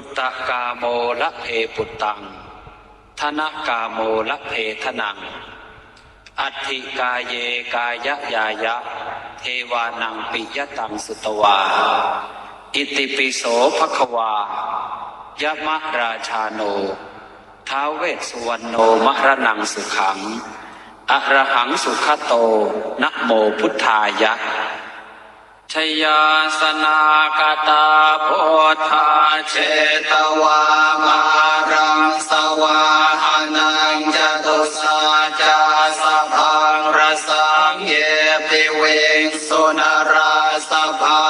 ปุตตะกาโมละเพปุตตังธนกาโมละเพทนัง อัติกายเยกายะยายะ เทวานังปิยตังสุตวา อิติปิโสภควายะมะราชาโนท้าวเวสสุวรรณโนมรนังสุขังอระหังสุขโตนะโมพุทธายะชยาสนากตาโพธา เชตวามารังสวาหานังจตุสาจาสะพังรสังเยปิเวงสุนราสภา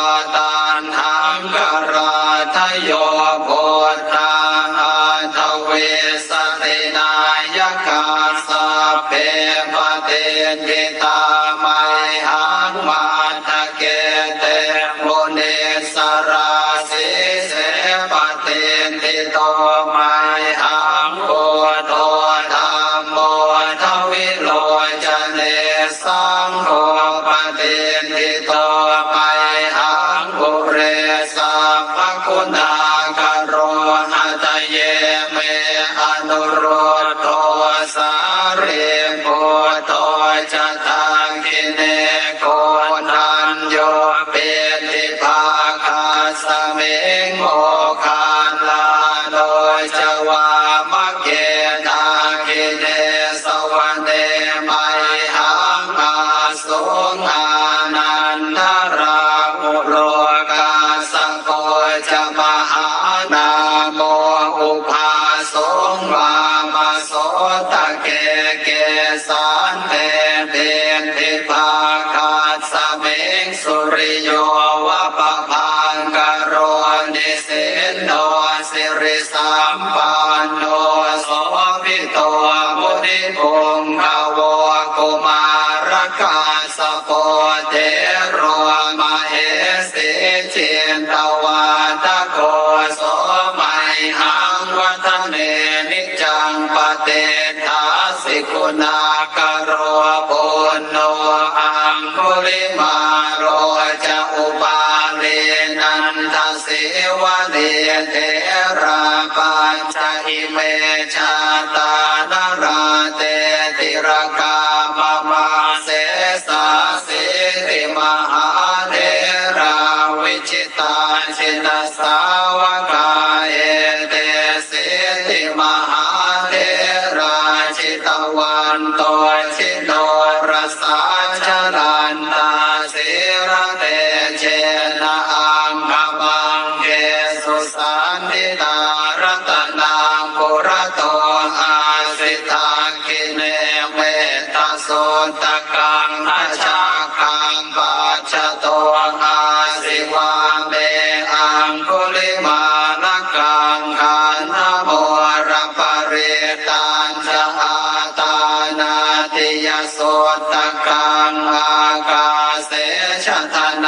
สิริสัมปั เสิวะเนเทราปัญจหิเมชาตานาร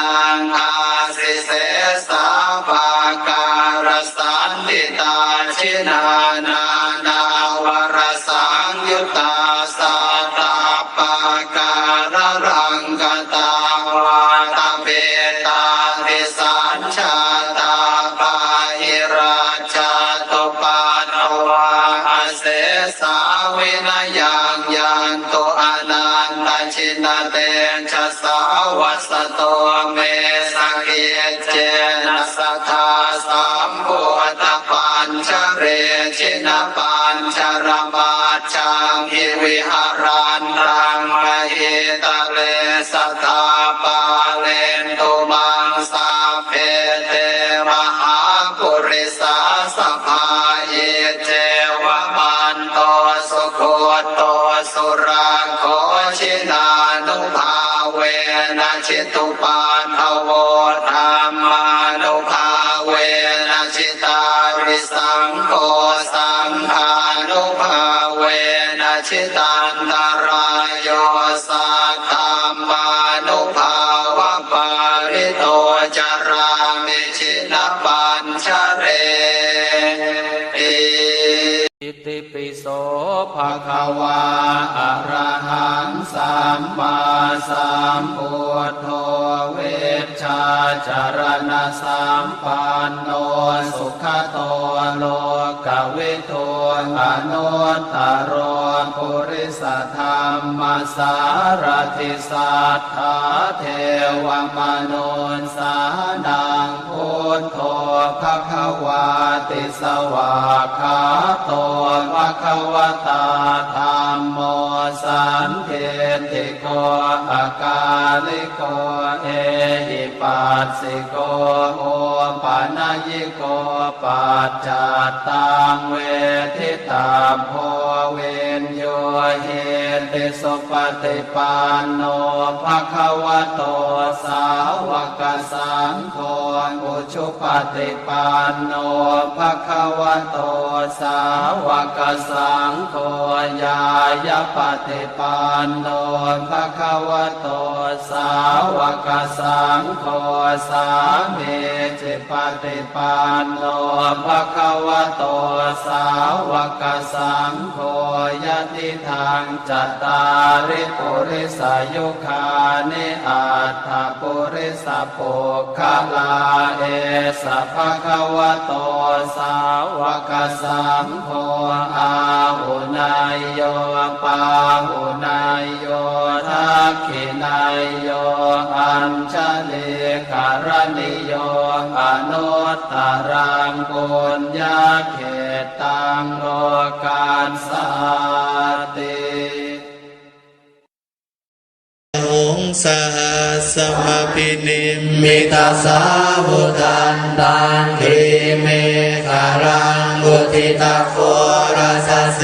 นังอาสิเสสาภาการสันติตาชินานานาวรสังยุตตาสัตตาปาการรังกตาวาตาเปตาติสัญชาตาปาหิราชาตุปาทวาอาเสสาวินายังยันโตอนันตชินาเตชะสาวัสโตเสิตุปาทโวธรรมานุภาเวนะชิตาริสังโฆสังฆานุภาเวนะชิตันตรายโยสัทธามานุภาวะปาริโตจารามิชินปัญชเรติอิติปิโสภะคะวาอะระหังสัมมาสัมพุท จารณสัมปันโนสุขโตโลกวิทูอนุตตรปุริสธรรมสารติสัทธาเทวมนุนสานา พุทโธภควาติสวากขาโตภควตาธรรมโมสันเทติโกอากาลิโกเอหิปัสสิโกโอปานายิโกปัจจัตตังเวทิตาโพเวนโยเห ติสุปฏิปันโนภะคะวะโตสาวกสังโฆอุชุปฏิปันโนภะคะวะโตสาวกสังโฆยายาปฏิปันโนภะคะวะโตสาวกสังโฆสามีจิปฏิปันโนภะคะวะโตสาวกสังโฆยะติทางจัตตาริปุริสายุคานิอัตถปุริสปุคลาเอสะภะคะวะโตสาวกสังโฆอาหุนายโยปาหุนายโยทักขินายโยอัญชลิกรณิโยอนุตตรังปุญญาเขตตังโลกาสสา สหัสมพินิมมิตาสาวุตันตังครีเมฆารังบุติตาโคราสเส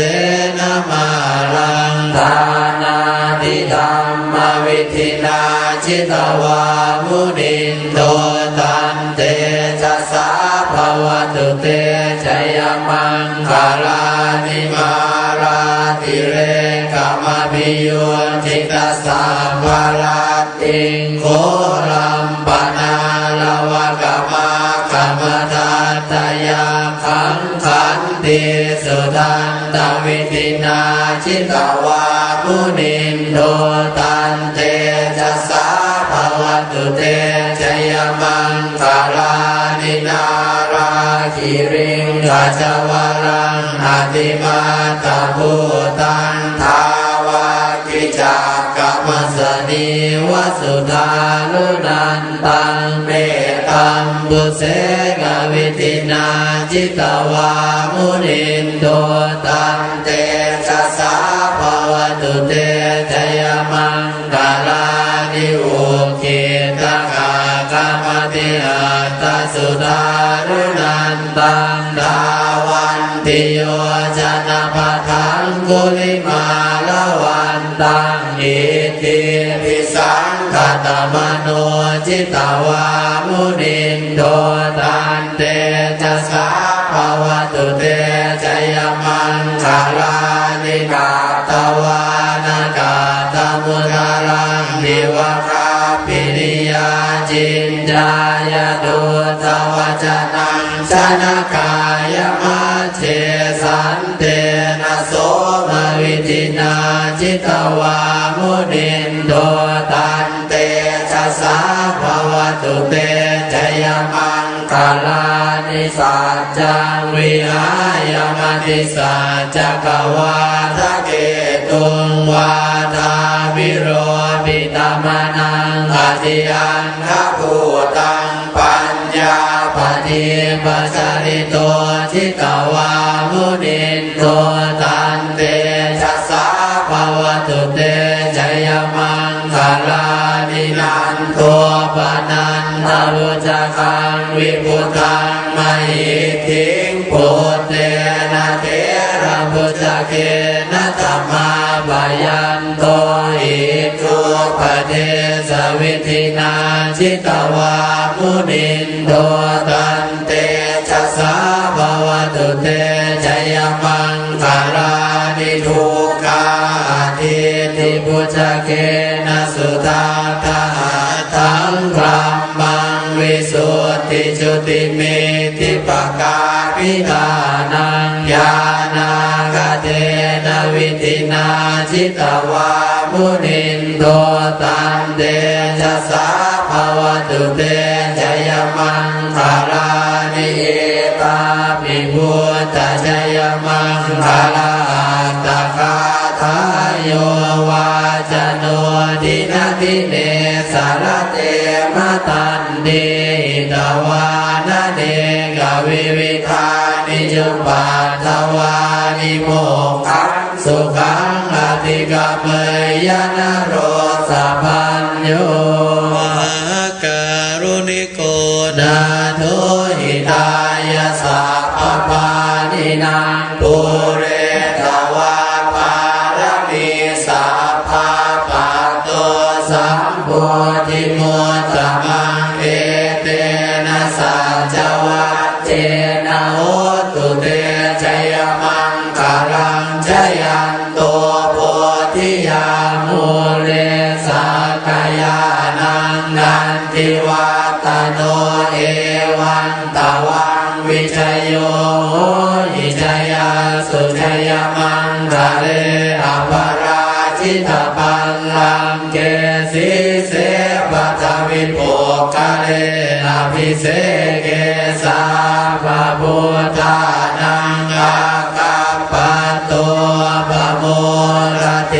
นามารังทานาติธรรมวิธินาจิตวามุนินโตตันเตจะสาภวตุเตชยมังคาลานิมาราติเร มพิยุจิตาสาภาลาติงโครัมปนาลวะกามากามทัตตยาขังขันติสุทันตวิตินาจิตวามุนินโดตันเตจะสาภวตุเตชยมังคาลานินาราคิริงกัจวรังอติมาตาภูตังทา จากกรรมสนีวสุธาลุนันตังเมตัมบุเสกวิตินาจิตวามุนินโดตันเตชะสาภวตุเตชยมังกาลานิอุคิตกากรมติอัตสุธาลุนันตังดาวันติโยจนะปะทังกุลิมา ตังอิทิปิสังคตมโนจิตวามุนินโดตันเตจะสาภวตุเตชยมังคาลานิกาตวานากาตมุทารังนิวะคาปินิยาจินจายดุตวจนังชนะกา วามุนินโดตันเตชะสาภวตุเตจยมังคาลานิสัจจังวิหายมติสัจกวาทะเกตุงวาทาวิโรปิตามนังอธิยันทภูตังปัญญาปฏิปัสริโตจิตวามุนินโต นทบุจกังวิพุตังมหิทิงปุตเตนะเทระพุจเกนะตัมมาบายันโตอิทุปเทสวิธินาจิตวามุนินโดตันเตชะสาภวตุเตจยมังคาลานิทุกาทิติพุจเกนะสุตา ติเมติปกาพิธานังญาณากเตนวิธินาจิตวามุนินโดตันเตชะสาภวตุเตชยมังคารานิเอตาภิพุทธชยมังคาราตคาทายโยวาจโนดินาทิเนสารเตมตัน วิวิธานิจุปัตถวานิโมกขังสุขัง เสปัทวิโภกะเลอภิเสเกสาปะพุทธานังอาคาปะโตปะโมระเท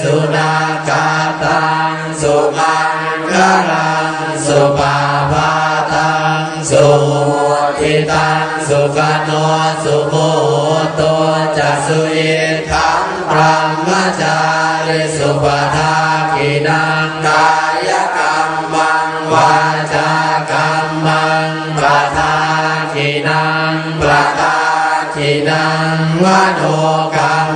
สุนาคาตังสุมังคลังสุปาปาตังสุทิตังสุขโนสุโมโตจะสุเยทังพระมจาริสุปทา กินังกายกรรมังวาจากรรมังปะทากินังปะทากินังวโนกรรม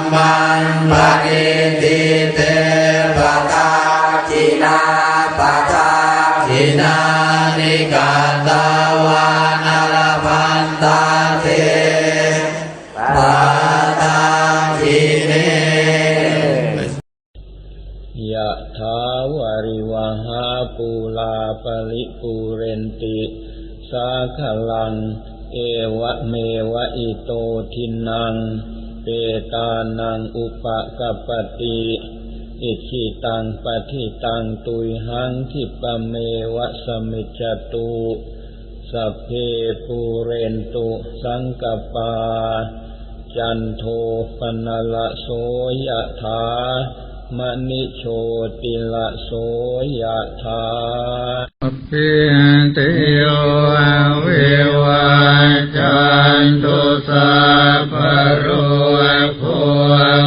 ปริปูเรนติ สาขลัง เอวะเมวะอิโตทินัง เปตานังอุปกปปติอิชิตังปฏิตังตุยหังคิปะเมวะสมิจตุสัพเพปูเรนตุสังกปา จันโทปนละโสยะถามณิโชติละโสยะถา ปิติโยวิวัจจันตุสัพพะโรโค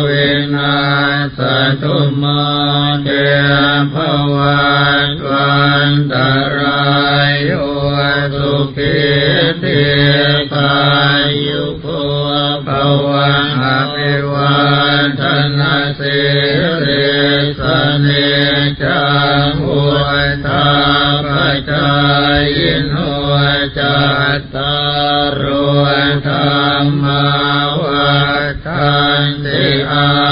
วินาสตุมาเตภวันวันตรายโยสุขิติกายุโกภวันอภิวันทนาสิริสเนายินโหจัตตารวธรรมาวทันติอา